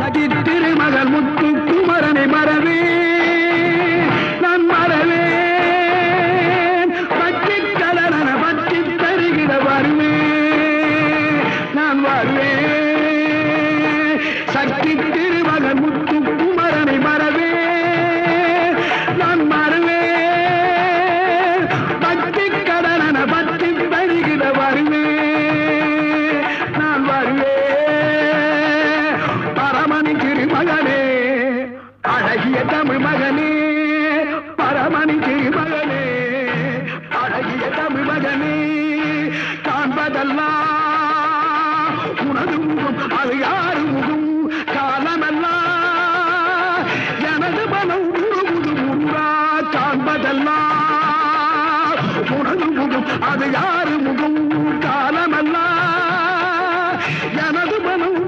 சக்தி திருமகள் முத்து குமரனை மறவே நான் மறவே பற்றி கலன பற்றி தருகிற வருவே நான் வருவேன். சக்தி திரு அழகிய தமிழ் மகனே பரமணி திருமகனே அழகிய தமிழ் மகனே காண்பதெல்லாம் உனது முகம் அது யாரு முகம் காலமெல்லாம் எனது மனம் உருவுது முருகா காண்பதெல்லாம் உனது முகம் அது யாரு முகம் காலமெல்லாம் எனது மனம்